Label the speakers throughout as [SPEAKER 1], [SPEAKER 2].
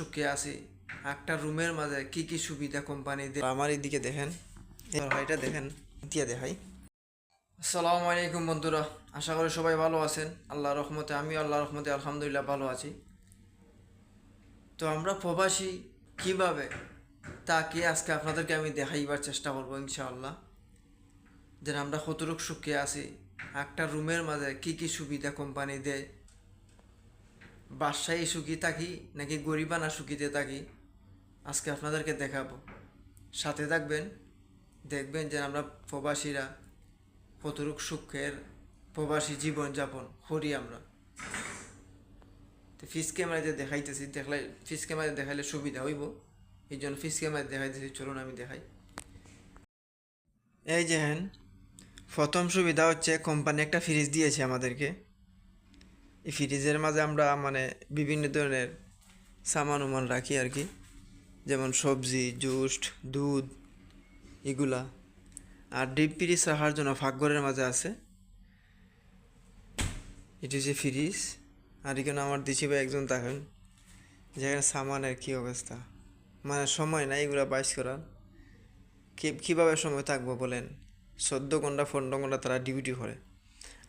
[SPEAKER 1] সুখে আছি। একটা রুমের মাঝে কি কি সুবিধা কোম্পানি আমার এদিকে দেখেন। এটা দেখেন। দিয়ে দেখাই। আসসালামু আলাইকুম বন্ধুরা। আশা করি সবাই ভালো আছেন। আল্লাহ রহমতে আমি আল্লাহ রহমতে আলহামদুলিল্লাহ ভালো আছি। তো আমরা প্রবাসী, কীভাবে? তাকে আজকে আপনাদেরকে আমি দেখাইবার চেষ্টা করব ইনশাআল্লাহ। যে আমরা কতটুক সুখে আছি। একটা রুমের মাঝে কি কি সুবিধা কোম্পানি দেয়? বাসায় সুখী থাকি নাকি গরিবানা সুখীতে থাকি? আজকে আপনাদেরকে দেখাবো। সাথে থাকবেন, দেখবেন যে আমরা প্রবাসীরা কতটুক সুখের প্রবাসী জীবনযাপন করি আমরা। তো ফিস ক্যামেরাতে দেখাইতেছি, দেখলে ফিস ক্যামেরাতে দেখাইলে সুবিধা হইব। এই জন্য ফিস ক্যামেরাতে দেখাইতেছি, চলুন আমি দেখাই। এই যে হ্যান প্রথম সুবিধা হচ্ছে কোম্পানি একটা ফ্রিজ দিয়েছে আমাদেরকে। এই ফ্রিজের মাঝে আমরা মানে বিভিন্ন ধরনের সামান উমান রাখি আর কি। যেমন সবজি জুস দুধ, এগুলা। আর ডিপ ফ্রিজ রাখার জন্য ফাঁকঘরের মাঝে আছে। এটি হচ্ছে ফ্রিজ আর এখানে আমার দিছি ভাই একজন থাকেন। যেখানে সামানের কী অবস্থা? মানে সময় নাই এগুলো বাইশ করার। কীভাবে সময় থাকব বলেন? চোদ্দ ঘণ্টা, পনেরো ঘণ্টা তারা ডিউটি করে।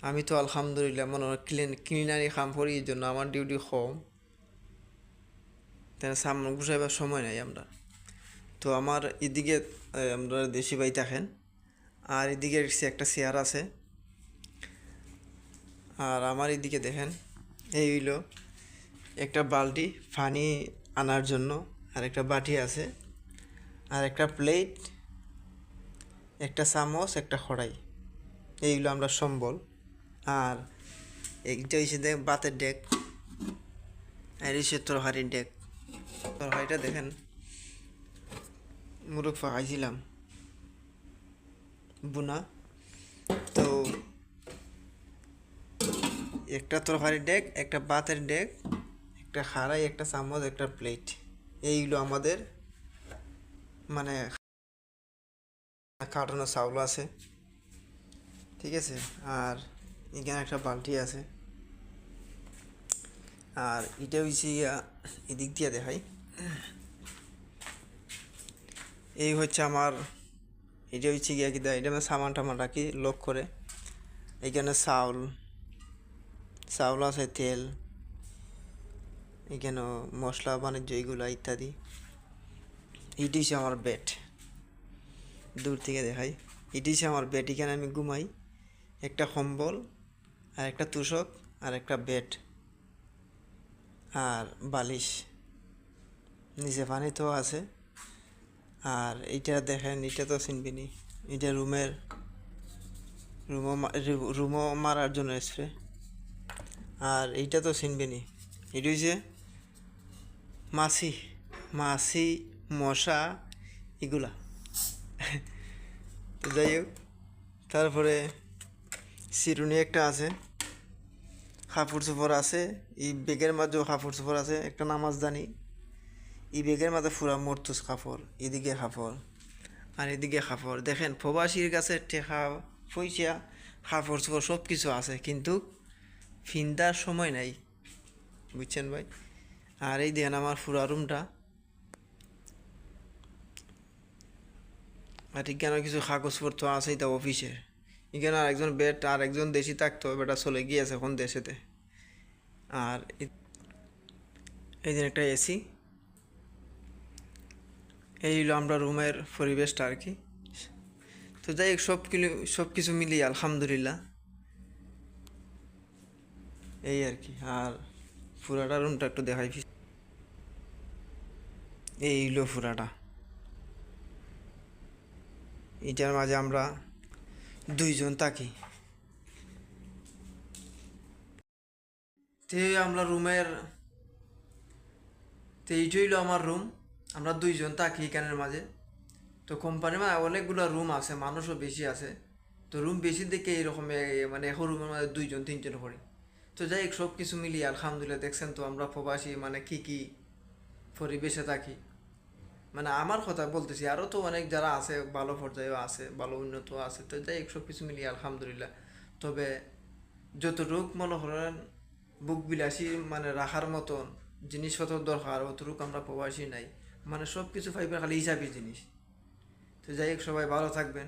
[SPEAKER 1] আমি তো আলহামদুলিল্লাহ মনে হয় ক্লিন ক্লিনারি কাম করি এই জন্য আমার ডিউটি কম। তাই সামনে গুছাইবার সময় নাই আমরা। তো আমার এদিকে আমরা দেশি ভাই থাকেন, আর এদিকে একটা চেয়ার আছে। আর আমার এদিকে দেখেন, এই হইল একটা বালতি পানি আনার জন্য, আর একটা বাটি আছে, আর একটা প্লেট একটা চামচ, একটা কড়াই। এইগুলো আমরা সম্বল। আর এইটা হচ্ছে দেখ, বাতের ডেক। আর হচ্ছে তরহারির ডেক। তরহারিটা দেখেন, মুরগ ফাঁকাইছিলাম বুনা। তো একটা তরকারির ডেক, একটা বাতের ডেক, একটা খাড়াই, একটা চামচ, একটা প্লেট। এইগুলো আমাদের মানে কাটানো চাউল আছে। ঠিক আছে? আর এখানে একটা বালতি আছে। আর এটা হচ্ছে এদিক দিয়ে দেখাই। এই হচ্ছে আমার, এটা হচ্ছে গিয়া কি দেয় এটা আমি সামান টামান রাখি লোক করে। এখানে চাউল চাউল আছে তেল এখানে মশলা, বাণিজ্য এগুলো ইত্যাদি। এটি হচ্ছে আমার বেড দূর থেকে দেখাই। এটি হচ্ছে আমার বেড এখানে আমি ঘুমাই। একটা কম্বল আর একটা তুষক আর একটা বেড আর বালিশ। নিচে পানি তো আছে। আর এইটা দেখেন এটা তো চিনবিনি এটা রুমের, রুমও রুমও মারার জন্য স্প্রে আর এইটা তো চিনবিনি এটা হচ্ছে মাছি মাছি, মশা, এগুলা। যাই হোক, তারপরে চিরুনি একটা আছে কাপড় চোপড় আছে এই বেগের মাঝেও কাপড় চোপড় আছে, একটা নামাজদানি এই বেগের মাঝে ফুরা মরতুস কাপড় এদিকে কাপড় আর এদিকে কাপড় দেখেন, প্রবাসীর কাছে টেকা পয়সা কাপড় চোপড় সব কিছু আছে, কিন্তু ফিন্দার সময় নাই। বুঝছেন ভাই? আর এই দেখেন আমার ফুরা রুমটা। আর এখানে কিছু কাগজপত্র আছে, এটা অফিসের। এখানে আর একজন বেড আর একজন দেশি থাকতো, বেটা চলে গিয়েছে এখন দেশেতে। আর এই দিন একটা এসি। এই হলো আমরা রুমের পরিবেশটা আর কি। তো যাই সব কিলো, সব কিছু মিলিয়ে আলহামদুলিল্লাহ। এই আর কি, আর পুরাটা রুমটা একটু দেখাই এই হলো পুরাটা এটার মাঝে আমরা দুইজন থাকি তে আমরা রুমের, তো এইটাই হলো আমার রুম, আমরা দুইজন থাকি এখানের মাঝে। তো কোম্পানির মাঝে অনেকগুলো রুম আছে, মানুষও বেশি আছে। তো রুম বেশি দেখে এরকম মানে এখন রুমের মাঝে দুইজন, তিনজন করি। তো যাই সব কিছু মিলিয়ে আলহামদুলিল্লাহ, দেখছেন তো আমরা প্রবাসী মানে কি কি পরিবেশে থাকি। মানে আমার কথা বলতেছি আরও তো অনেক যারা আছে, ভালো পর্যায়েও আছে, ভালো উন্নত আছে, তো যাই সব কিছু মিলিয়ে আলহামদুলিল্লাহ। তবে যতটুক মনে করেন, বুক বিলাসী মানে রাখার মতন জিনিস কত দরকার, অতটুক আমরা প্রবাসী নাই। মানে সব কিছু ফাইবার খালি হিসাবই জিনিস। তো যাই হোক, সবাই ভালো থাকবেন।